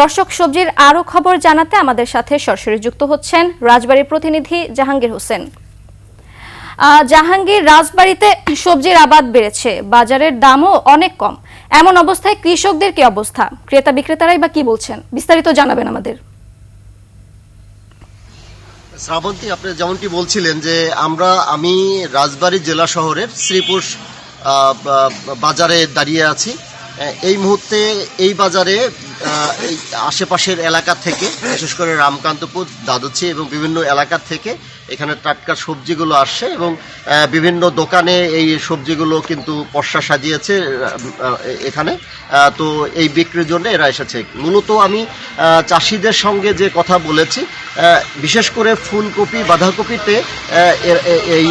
দর্শক সবজির আরও খবর জানাতে আমাদের সাথে সরাসরি যুক্ত হচ্ছেন রাজবাড়ির প্রতিনিধি জাহাঙ্গীর হোসেন। জাহাঙ্গীর, রাজবাড়িতে সবজির আবাদ বেড়েছে, বাজারের দামও অনেক কম। এমন অবস্থায় কৃষকদের কি অবস্থা? ক্রেতা বিক্রেতারাই বা কি বলছেন? বিস্তারিত জানাবেন আমাদের। শ্রাবন্তী, আপনি যেমনটি বলছিলেন যে আমরা, আমি রাজবাড়ী জেলা শহরের শ্রীপুর বাজারে দাঁড়িয়ে আছি। এই মুহূর্তে এই বাজারে এই আশেপাশের এলাকা থেকে, বিশেষ করে রামকান্তপুর, দাদুচি এবং বিভিন্ন এলাকা থেকে এখানে টাটকা সবজিগুলো আসছে এবং বিভিন্ন দোকানে এই সবজিগুলো কিন্তু পশা সাজিয়েছে এখানে। তো এই বিক্রির জন্য এরা এসেছে। মূলত আমি চাষিদের সঙ্গে যে কথা বলেছি বিশেষ করে ফুলকপি, বাঁধাকপিতে এই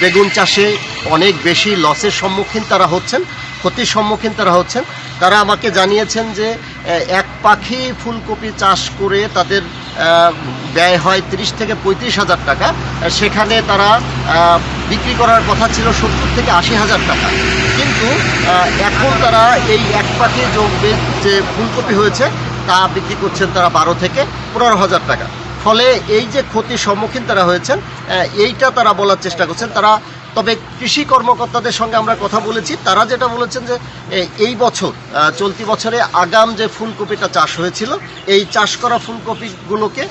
বেগুন চাষে অনেক বেশি লসের সম্মুখীন তারা হচ্ছেন, ক্ষতির সম্মুখীন তারা হচ্ছেন। তারা আমাকে জানিয়েছেন যে এক পাখি ফুলকপি চাষ করে তাদের ব্যয় হয় তিরিশ থেকে পঁয়ত্রিশ হাজার টাকা। সেখানে তারা বিক্রি করার কথা ছিল সত্তর থেকে আশি হাজার টাকা। কিন্তু এখন তারা এই এক পাখি জমবে যে ফুলকপি হয়েছে, তা বিক্রি করছেন তারা বারো থেকে পনেরো হাজার টাকা। ফলে এই যে ক্ষতির সম্মুখীন তারা হয়েছেন এইটা তারা বলার চেষ্টা করছেন। তারা তবে কৃষি কর্মকর্তাদের সঙ্গে আমরা কথা বলেছি। তারা যেটা বলেছেন যে এই বছর চলতি বছরে আগাম যে ফুলকপিটা চাষ হয়েছিল, এই চাষ করা ফুলকপিগুলোকে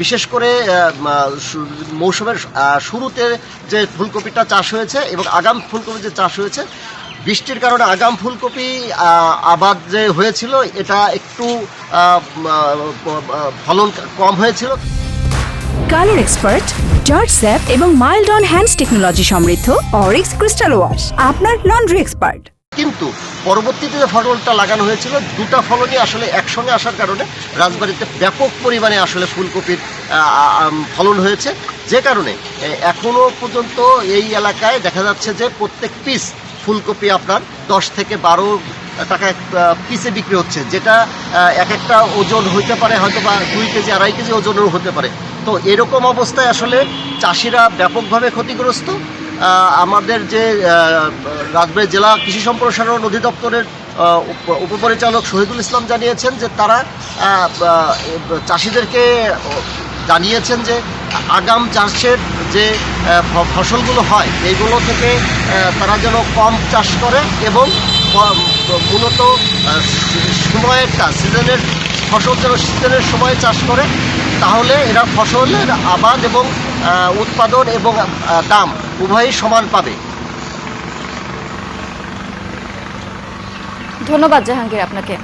বিশেষ করে মৌসুমের শুরুতে যে ফুলকপিটা চাষ হয়েছে এবং আগাম ফুলকপি যে চাষ হয়েছে, বৃষ্টির কারণে আগাম ফুলকপি আবাদ যে হয়েছিল, এটা একটু ফলন কম হয়েছিল। কালার এক্সপার্ট জর্জ স্যাপ এবং মাইল্ড অন হ্যান্ডস টেকনোলজি সমৃদ্ধ অরিক্স ক্রিস্টাল ওয়াশ আপনার লন্ড্রি এক্সপার্ট। কিন্তু পরবর্তীতে যে ফলনটা লাগানো হয়েছিল দুটা ফলনই আসলে একসঙ্গে আসার কারণে রাজবাড়িতে ব্যাপক পরিমাণে আসলে ফুলকপির ফলন হয়েছে। যে কারণে এ, এখনও পর্যন্ত এই এলাকায় দেখা যাচ্ছে যে প্রত্যেক পিস ফুলকপি আপনার দশ থেকে বারো টাকা পিসে বিক্রি হচ্ছে, যেটা এক একটা ওজন হইতে পারে, হয়তো বা দুই কেজি, আড়াই কেজি ওজনেরও হতে পারে। তো এরকম অবস্থায় আসলে চাষিরা ব্যাপকভাবে ক্ষতিগ্রস্ত। আমাদের যে রাজবাড়ী জেলা কৃষি সম্প্রসারণ অধিদপ্তরের উপপরিচালক শহীদুল ইসলাম জানিয়েছেন যে তারা চাষিদেরকে জানিয়েছেন যে আগাম চাষের যে ফসলগুলো হয়, এইগুলো থেকে তারা যেন কম চাষ করে এবং মূলত সময়ের সময়েরটা সিজনের ফসল যেন সিজনের সময় চাষ করে, তাহলে এরা ফসলের আবাদ এবং উৎপাদন এবং দাম উভয়ই সমান পাবে। ধন্যবাদ জাহাঙ্গীর আপনাকে।